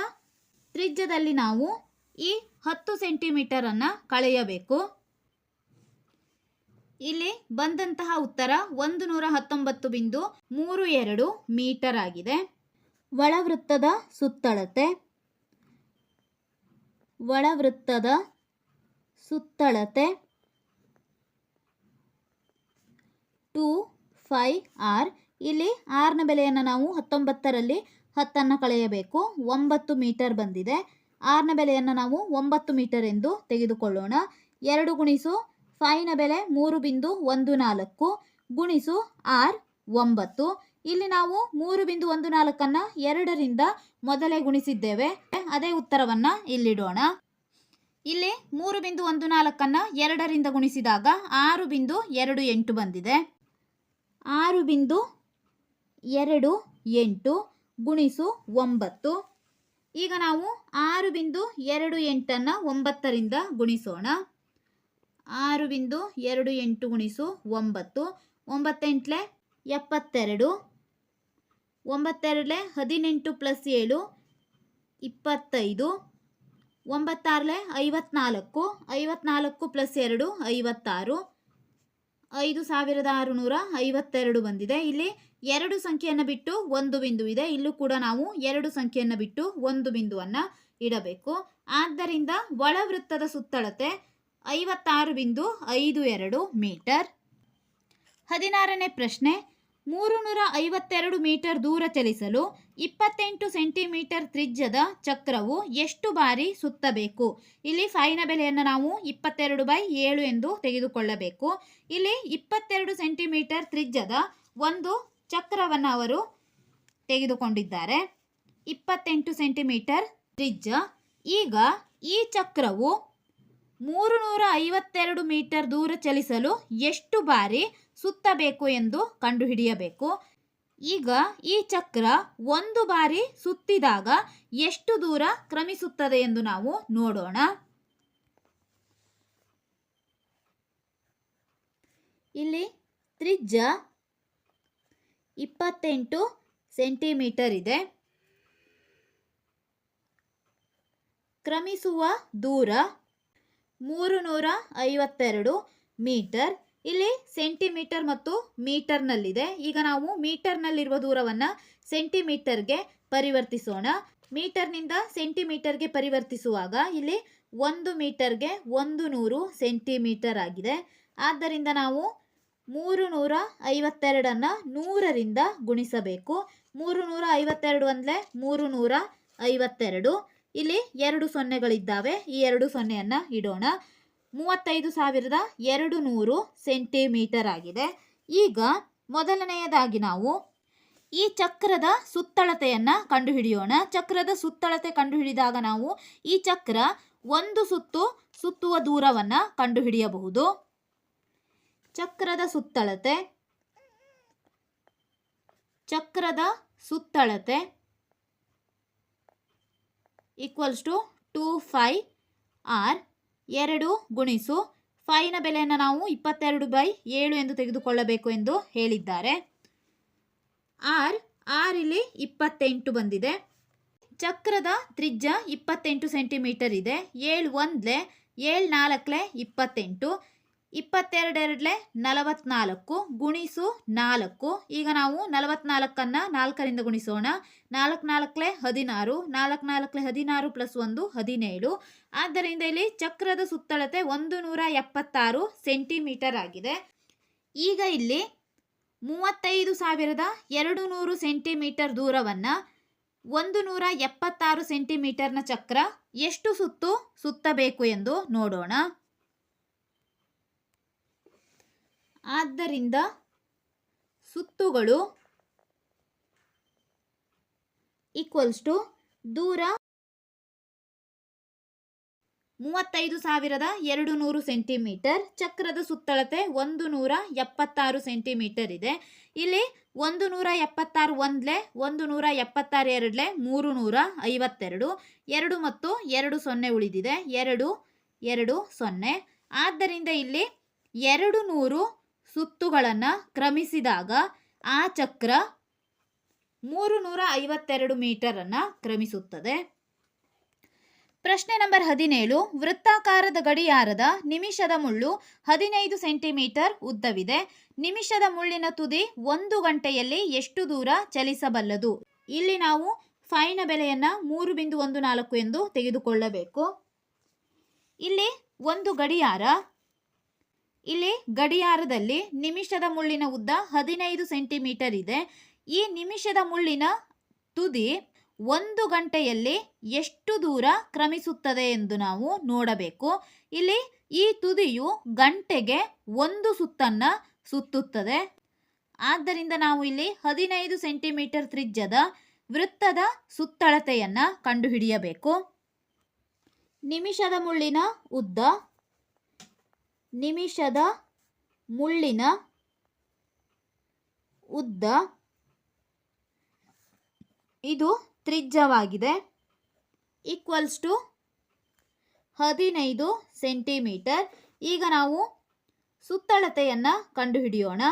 ತ್ರಿಜ್ಯದಲ್ಲಿ ನಾವು ಈ ಹತ್ತು ಸೆಂಟಿಮೀಟರ್ ಅನ್ನ ಕಳೆಯಬೇಕು. ಇಲ್ಲಿ ಬಂದಂತಹ ಉತ್ತರ ಒಂದು ನೂರ ಹತ್ತೊಂಬತ್ತು ಬಿಂದು ಮೂರು ಎರಡು ಮೀಟರ್ ಆಗಿದೆ. ಒಳವೃತ್ತದ ಸುತ್ತಳತೆ. ಒಳವೃತ್ತದ ಸುತ್ತಳತೆ. Two pi r. ಇಲ್ಲಿ ಆರ್ನ ಬೆಲೆಯನ್ನು ನಾವು ಹತ್ತೊಂಬತ್ತರಲ್ಲಿ ಹತ್ತನ್ನು ಕಳೆಯಬೇಕು. ಒಂಬತ್ತು ಮೀಟರ್ ಬಂದಿದೆ. ಆರ್ನ ಬೆಲೆಯನ್ನು ನಾವು ಒಂಬತ್ತು ಮೀಟರ್ ಎಂದು ತೆಗೆದುಕೊಳ್ಳೋಣ. ಎರಡು ಗುಣಿಸು ಫೈನ ಬೆಲೆ ಮೂರು ಬಿಂದು ಒಂದು ನಾಲ್ಕು ಗುಣಿಸು ಆರ್ ಒಂಬತ್ತು. ಇಲ್ಲಿ ನಾವು ಮೂರು ಬಿಂದು ಒಂದು ನಾಲ್ಕನ್ನು ಎರಡರಿಂದ ಮೊದಲೇ ಗುಣಿಸಿದ್ದೇವೆ. ಅದೇ ಉತ್ತರವನ್ನು ಇಲ್ಲಿಡೋಣ. ಇಲ್ಲಿ ಮೂರು ಬಿಂದು ಒಂದು ನಾಲ್ಕನ್ನು ಎರಡರಿಂದ ಗುಣಿಸಿದಾಗ ಆರು ಬಿಂದು ಎರಡು ಎಂಟು ಬಂದಿದೆ. ಆರು ಬಿಂದು ಎರಡು ಎಂಟು ಗುಣಿಸು ಒಂಬತ್ತು. ಈಗ ನಾವು ಆರು ಬಿಂದು ಎರಡು ಎಂಟನ್ನು ಒಂಬತ್ತರಿಂದ ಗುಣಿಸೋಣ. ಆರು ಬಿಂದು ಎರಡು ಎಂಟು ಗುಣಿಸು ಒಂಬತ್ತು. ಒಂಬತ್ತೆಂಟ್ಲೆ ಎಪ್ಪತ್ತೆರಡು. ಒಂಬತ್ತೆರಡಲೆ ಹದಿನೆಂಟು ಪ್ಲಸ್ ಏಳು, ಇಪ್ಪತ್ತೈದು. ಒಂಬತ್ತಾರಲೆ ಐವತ್ನಾಲ್ಕು. ಐವತ್ನಾಲ್ಕು ಪ್ಲಸ್ ಎರಡು, ಐವತ್ತಾರು. ಐದು ಸಾವಿರದ ಆರುನೂರ ಐವತ್ತೆರಡು ಬಂದಿದೆ. ಇಲ್ಲಿ ಎರಡು ಸಂಖ್ಯೆಯನ್ನು ಬಿಟ್ಟು ಒಂದು ಬಿಂದು ಇದೆ. ಇಲ್ಲೂ ಕೂಡ ನಾವು ಎರಡು ಸಂಖ್ಯೆಯನ್ನು ಬಿಟ್ಟು ಒಂದು ಬಿಂದುವನ್ನು ಇಡಬೇಕು. ಆದ್ದರಿಂದ ಒಳವೃತ್ತದ ಸುತ್ತಳತೆ ಐವತ್ತಾರು ಬಿಂದು ಐದು ಎರಡು ಮೀಟರ್. ಹದಿನಾರನೇ ಪ್ರಶ್ನೆ ಮೂರು ನೂರ ಐವತ್ತೆರಡು ಮೀಟರ್ ದೂರ ಚಲಿಸಲು ಇಪ್ಪತ್ತೆಂಟು ಸೆಂಟಿಮೀಟರ್ ತ್ರಿಜ್ಯದ ಚಕ್ರವು ಎಷ್ಟು ಬಾರಿ ಸುತ್ತಬೇಕು? ಇಲ್ಲಿ ಫೈನ ಬೆಲೆಯನ್ನು ನಾವು ಇಪ್ಪತ್ತೆರಡು ಬೈ ಏಳು ಎಂದು ತೆಗೆದುಕೊಳ್ಳಬೇಕು. ಇಲ್ಲಿ ಇಪ್ಪತ್ತೆರಡು ಸೆಂಟಿಮೀಟರ್ ತ್ರಿಜ್ಯದ ಒಂದು ಚಕ್ರವನ್ನು ಅವರು ತೆಗೆದುಕೊಂಡಿದ್ದಾರೆ. ಇಪ್ಪತ್ತೆಂಟು ಸೆಂಟಿಮೀಟರ್ ತ್ರಿಜ್ಯ ಈಗ ಈ ಚಕ್ರವು ಮೂರು ನೂರ ಐವತ್ತೆರಡು ಮೀಟರ್ ದೂರ ಚಲಿಸಲು ಎಷ್ಟು ಬಾರಿ ಸುತ್ತಬೇಕು ಎಂದು ಕಂಡುಹಿಡಿಯಬೇಕು. ಈಗ ಈ ಚಕ್ರ ಒಂದು ಬಾರಿ ಸುತ್ತಿದಾಗ ಎಷ್ಟು ದೂರ ಕ್ರಮಿಸುತ್ತದೆ ಎಂದು ನಾವು ನೋಡೋಣ. ಇಲ್ಲಿ ತ್ರಿಜ್ಯ ಇಪ್ಪತ್ತೆಂಟು ಸೆಂಟಿಮೀಟರ್ ಇದೆ. ಕ್ರಮಿಸುವ ದೂರ ಮೂರು ನೂರ ಐವತ್ತೆರಡು ಮೀಟರ್. ಇಲ್ಲಿ ಸೆಂಟಿಮೀಟರ್ ಮತ್ತು ಮೀಟರ್ನಲ್ಲಿದೆ. ಈಗ ನಾವು ಮೀಟರ್ನಲ್ಲಿರುವ ದೂರವನ್ನು ಸೆಂಟಿಮೀಟರ್ಗೆ ಪರಿವರ್ತಿಸೋಣ. ಮೀಟರ್ನಿಂದ ಸೆಂಟಿಮೀಟರ್ಗೆ ಪರಿವರ್ತಿಸುವಾಗ ಇಲ್ಲಿ ಒಂದು ಮೀಟರ್ಗೆ ಒಂದು ನೂರು ಸೆಂಟಿಮೀಟರ್ ಆಗಿದೆ. ಆದ್ದರಿಂದ ನಾವು ಮೂರು ನೂರ ಐವತ್ತೆರಡನ್ನು ನೂರರಿಂದ ಗುಣಿಸಬೇಕು. ಮೂರು ನೂರ ಐವತ್ತೆರಡು ಅಂದರೆ ಮೂರು ನೂರ ಐವತ್ತೆರಡು ಇಲ್ಲಿ ಎರಡು ಸೊನ್ನೆಗಳಿದ್ದಾವೆ. ಈ ಎರಡು ಸೊನ್ನೆಯನ್ನು ಇಡೋಣ. ಮೂವತ್ತೈದು ಸಾವಿರದ ಎರಡು ನೂರು ಸೆಂಟಿಮೀಟರ್ ಆಗಿದೆ. ಈಗ ಮೊದಲನೆಯದಾಗಿ ನಾವು ಈ ಚಕ್ರದ ಸುತ್ತಳತೆಯನ್ನು ಕಂಡುಹಿಡಿಯೋಣ. ಚಕ್ರದ ಸುತ್ತಳತೆ ಕಂಡುಹಿಡಿದಾಗ ನಾವು ಈ ಚಕ್ರ ಒಂದು ಸುತ್ತು ಸುತ್ತುವ ದೂರವನ್ನು ಕಂಡುಹಿಡಿಯಬಹುದು. ಚಕ್ರದ ಸುತ್ತಳತೆ. ಚಕ್ರದ ಸುತ್ತಳತೆ equals to two pi r ಎರಡು ಗುಣಿಸು. ಫೈನ ಬೆಲೆಯನ್ನು ನಾವು ಇಪ್ಪತ್ತೆರಡು ಬೈ ಏಳು ಎಂದು ತೆಗೆದುಕೊಳ್ಳಬೇಕು ಎಂದು ಹೇಳಿದ್ದಾರೆ. ಆರ್ ಆರ್ ಇಲ್ಲಿ ಇಪ್ಪತ್ತೆಂಟು ಬಂದಿದೆ. ಚಕ್ರದ ತ್ರಿಜ್ಯ ಇಪ್ಪತ್ತೆಂಟು ಸೆಂಟಿಮೀಟರ್ ಇದೆ. ಏಳು ಒಂದ್ಲೆ, ಏಳು ನಾಲ್ಕಲೆ ಇಪ್ಪತ್ತೆಂಟು. ಇಪ್ಪತ್ತೆರಡೆರಡಲೆ ನಲವತ್ನಾಲ್ಕು ಗುಣಿಸು ನಾಲ್ಕು. ಈಗ ನಾವು ನಲವತ್ನಾಲ್ಕನ್ನು ನಾಲ್ಕರಿಂದ ಗುಣಿಸೋಣ. ನಾಲ್ಕು ನಾಲ್ಕಲೆ ಹದಿನಾರು ನಾಲ್ಕು ನಾಲ್ಕಲೆ ಹದಿನಾರು ಪ್ಲಸ್ ಒಂದು ಹದಿನೇಳು. ಆದ್ದರಿಂದ ಇಲ್ಲಿ ಚಕ್ರದ ಸುತ್ತಳತೆ ಒಂದು ನೂರ ಎಪ್ಪತ್ತಾರು ಸೆಂಟಿಮೀಟರ್ ಆಗಿದೆ. ಈಗ ಇಲ್ಲಿ ಮೂವತ್ತೈದು ಸಾವಿರದ ಎರಡು ನೂರು ಸೆಂಟಿಮೀಟರ್ ದೂರವನ್ನು ಒಂದು ನೂರ ಎಪ್ಪತ್ತಾರು ಸೆಂಟಿಮೀಟರ್ನ ಚಕ್ರ ಎಷ್ಟು ಸುತ್ತು ಸುತ್ತಬೇಕು ಎಂದು ನೋಡೋಣ. ಆದ್ದರಿಂದ ಸುತ್ತುಗಳು ಈಕ್ವಲ್ಸ್ ಟು ದೂರ ಮೂವತ್ತೈದು ಸಾವಿರದ ಎರಡು ನೂರು ಸೆಂಟಿಮೀಟರ್. ಚಕ್ರದ ಸುತ್ತಳತೆ ಒಂದು ನೂರ ಎಪ್ಪತ್ತಾರು ಸೆಂಟಿಮೀಟರ್ ಇದೆ. ಇಲ್ಲಿ ಒಂದು ನೂರ ಎಪ್ಪತ್ತಾರು ಒಂದ್ಲೆ, ಒಂದು ನೂರ ಎಪ್ಪತ್ತಾರು ಎರಡ್ಲೆ, ಮೂರು ನೂರ ಐವತ್ತೆರಡು, ಎರಡು ಮತ್ತು ಎರಡು ಸೊನ್ನೆ ಉಳಿದಿದೆ. ಎರಡು ಎರಡು ಸೊನ್ನೆ. ಆದ್ದರಿಂದ ಇಲ್ಲಿ ಎರಡು ನೂರು ಸುತ್ತುಗಳನ್ನು ಕ್ರಮಿಸಿದಾಗ ಆ ಚಕ್ರ ಮೂರು ನೂರ ಐವತ್ತೆರಡು ಮೀಟರನ್ನು ಕ್ರಮಿಸುತ್ತದೆ. ಪ್ರಶ್ನೆ ನಂಬರ್ ಹದಿನೇಳು, ವೃತ್ತಾಕಾರದ ಗಡಿಯಾರದ ನಿಮಿಷದ ಮುಳ್ಳು ಹದಿನೈದು ಸೆಂಟಿಮೀಟರ್ ಉದ್ದವಿದೆ. ನಿಮಿಷದ ಮುಳ್ಳಿನ ತುದಿ ಒಂದು ಗಂಟೆಯಲ್ಲಿ ಎಷ್ಟು ದೂರ ಚಲಿಸಬಲ್ಲದು? ಇಲ್ಲಿ ನಾವು ಫೈನ ಬೆಲೆಯನ್ನು ಮೂರು ಬಿಂದು ಒಂದು ನಾಲ್ಕು ಎಂದು ತೆಗೆದುಕೊಳ್ಳಬೇಕು. ಇಲ್ಲಿ ಒಂದು ಗಡಿಯಾರ ಇಲ್ಲಿ ಗಡಿಯಾರದಲ್ಲಿ ನಿಮಿಷದ ಮುಳ್ಳಿನ ಉದ್ದ ಹದಿನೈದು ಸೆಂಟಿಮೀಟರ್ ಇದೆ. ಈ ನಿಮಿಷದ ಮುಳ್ಳಿನ ತುದಿ ಒಂದು ಗಂಟೆಯಲ್ಲಿ ಎಷ್ಟು ದೂರ ಕ್ರಮಿಸುತ್ತದೆ ಎಂದು ನಾವು ನೋಡಬೇಕು. ಇಲ್ಲಿ ಈ ತುದಿಯು ಗಂಟೆಗೆ ಒಂದು ಸುತ್ತನ್ನು ಸುತ್ತುತ್ತದೆ. ಆದ್ದರಿಂದ ನಾವು ಇಲ್ಲಿ ಹದಿನೈದು ಸೆಂಟಿಮೀಟರ್ ತ್ರಿಜ್ಯದ ವೃತ್ತದ ಸುತ್ತಳತೆಯನ್ನು ಕಂಡುಹಿಡಿಯಬೇಕು. ನಿಮಿಷದ ಮುಳ್ಳಿನ ಉದ್ದ ನಿಮಿಷದ ಮುಳ್ಳಿನ ಉದ್ದ. ಇದು ತ್ರಿಜ್ಯವಾಗಿದೆ. ಈಕ್ವಲ್ಸ್ ಟು ಹದಿನೈದು ಸೆಂಟಿಮೀಟರ್. ಈಗ ನಾವು ಸುತ್ತಳತೆಯನ್ನು ಕಂಡುಹಿಡಿಯೋಣ.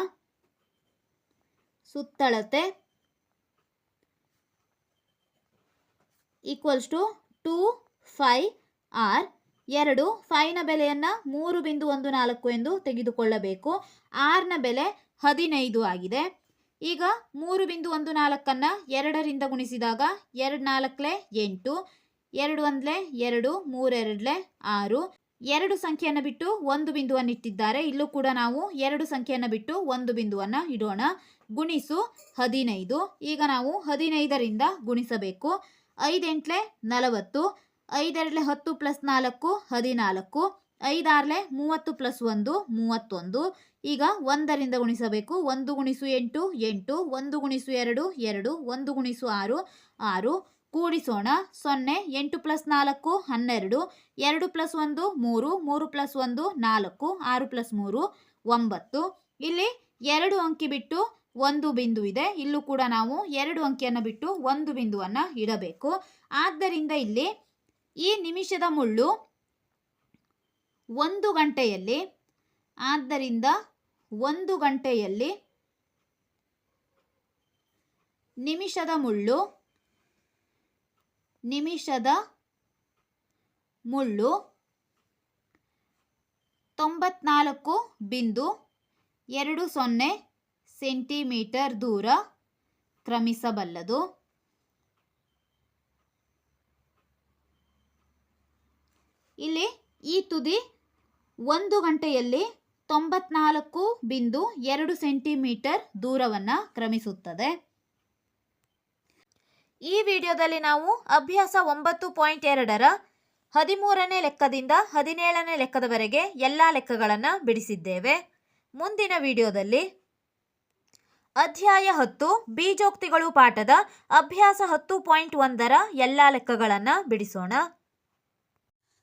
ಸುತ್ತಳತೆ equals to two pi r. ಎರಡು ಫೈನ ಬೆಲೆಯನ್ನು ಮೂರು ಬಿಂದು ಒಂದು ನಾಲ್ಕು ಎಂದು ತೆಗೆದುಕೊಳ್ಳಬೇಕು. ಆರ್ನ ಬೆಲೆ ಹದಿನೈದು ಆಗಿದೆ. ಈಗ ಮೂರು ಬಿಂದು ಒಂದು ನಾಲ್ಕನ್ನು ಎರಡರಿಂದ ಗುಣಿಸಿದಾಗ ಎರಡು ನಾಲ್ಕಲೆ ಎಂಟು, ಎರಡು ಒಂದ್ಲೆ ಎರಡು ಮೂರೆರಡಲೆ ಆರು. ಎರಡು ಸಂಖ್ಯೆಯನ್ನು ಬಿಟ್ಟು ಒಂದು ಬಿಂದುವನ್ನು ಇಟ್ಟಿದ್ದಾರೆ. ಇಲ್ಲೂ ಕೂಡ ನಾವು ಎರಡು ಸಂಖ್ಯೆಯನ್ನು ಬಿಟ್ಟು ಒಂದು ಬಿಂದುವನ್ನು ಇಡೋಣ. ಗುಣಿಸು ಹದಿನೈದು. ಈಗ ನಾವು ಹದಿನೈದರಿಂದ ಗುಣಿಸಬೇಕು. ಐದೆಂಟ್ಲೆ ನಲವತ್ತು. ಐದೆರಡ್ಲೆ ಹತ್ತು ಪ್ಲಸ್ ನಾಲ್ಕು, ಹದಿನಾಲ್ಕು. ಐದಾರಲೆ ಮೂವತ್ತು ಪ್ಲಸ್ ಒಂದು, ಮೂವತ್ತೊಂದು. ಈಗ ಒಂದರಿಂದ ಗುಣಿಸಬೇಕು. ಒಂದು ಗುಣಿಸು ಎಂಟು ಎಂಟು. ಒಂದು ಗುಣಿಸು ಎರಡು ಎರಡು. ಒಂದು ಗುಣಿಸು ಆರು ಆರು. ಕೂಡಿಸೋಣ. ಸೊನ್ನೆ, ಎಂಟು ಪ್ಲಸ್ ನಾಲ್ಕು, ಹನ್ನೆರಡು. ಎರಡು ಪ್ಲಸ್ ಒಂದು, ಮೂರು. ಮೂರು ಪ್ಲಸ್ ಒಂದು, ನಾಲ್ಕು. ಆರು ಪ್ಲಸ್ ಮೂರು, ಒಂಬತ್ತು. ಇಲ್ಲಿ ಎರಡು ಅಂಕಿ ಬಿಟ್ಟು ಒಂದು ಬಿಂದು ಇದೆ. ಇಲ್ಲೂ ಕೂಡ ನಾವು ಎರಡು ಅಂಕಿಯನ್ನು ಬಿಟ್ಟು ಒಂದು ಬಿಂದುವನ್ನು ಇಡಬೇಕು. ಆದ್ದರಿಂದ ಇಲ್ಲಿ ಈ ನಿಮಿಷದ ಮುಳ್ಳು ಒಂದು ಗಂಟೆಯಲ್ಲಿ, ಆದ್ದರಿಂದ ಒಂದು ಗಂಟೆಯಲ್ಲಿ ನಿಮಿಷದ ಮುಳ್ಳು ನಿಮಿಷದ ಮುಳ್ಳು ತೊಂಬತ್ನಾಲ್ಕು ಬಿಂದು ಎರಡು ಸೊನ್ನೆ ಸೆಂಟಿಮೀಟರ್ ದೂರ ಕ್ರಮಿಸಬಲ್ಲದು. ಇಲ್ಲಿ ಈ ತುದಿ ಒಂದು ಗಂಟೆಯಲ್ಲಿ ತೊಂಬತ್ನಾಲ್ಕು ಬಿಂದು ಎರಡು ಸೆಂಟಿಮೀಟರ್ ದೂರವನ್ನು ಕ್ರಮಿಸುತ್ತದೆ. ಈ ವಿಡಿಯೋದಲ್ಲಿ ನಾವು ಅಭ್ಯಾಸ ಒಂಬತ್ತು ಪಾಯಿಂಟ್ ಎರಡರ ಹದಿಮೂರನೇ ಲೆಕ್ಕದಿಂದ ಹದಿನೇಳನೇ ಲೆಕ್ಕದವರೆಗೆ ಎಲ್ಲ ಲೆಕ್ಕಗಳನ್ನು ಬಿಡಿಸಿದ್ದೇವೆ. ಮುಂದಿನ ವಿಡಿಯೋದಲ್ಲಿ ಅಧ್ಯಾಯ ಹತ್ತು ಬೀಜೋಕ್ತಿಗಳು ಪಾಠದ ಅಭ್ಯಾಸ ಹತ್ತು ಪಾಯಿಂಟ್ ಒಂದರ ಎಲ್ಲ ಲೆಕ್ಕಗಳನ್ನು ಬಿಡಿಸೋಣ.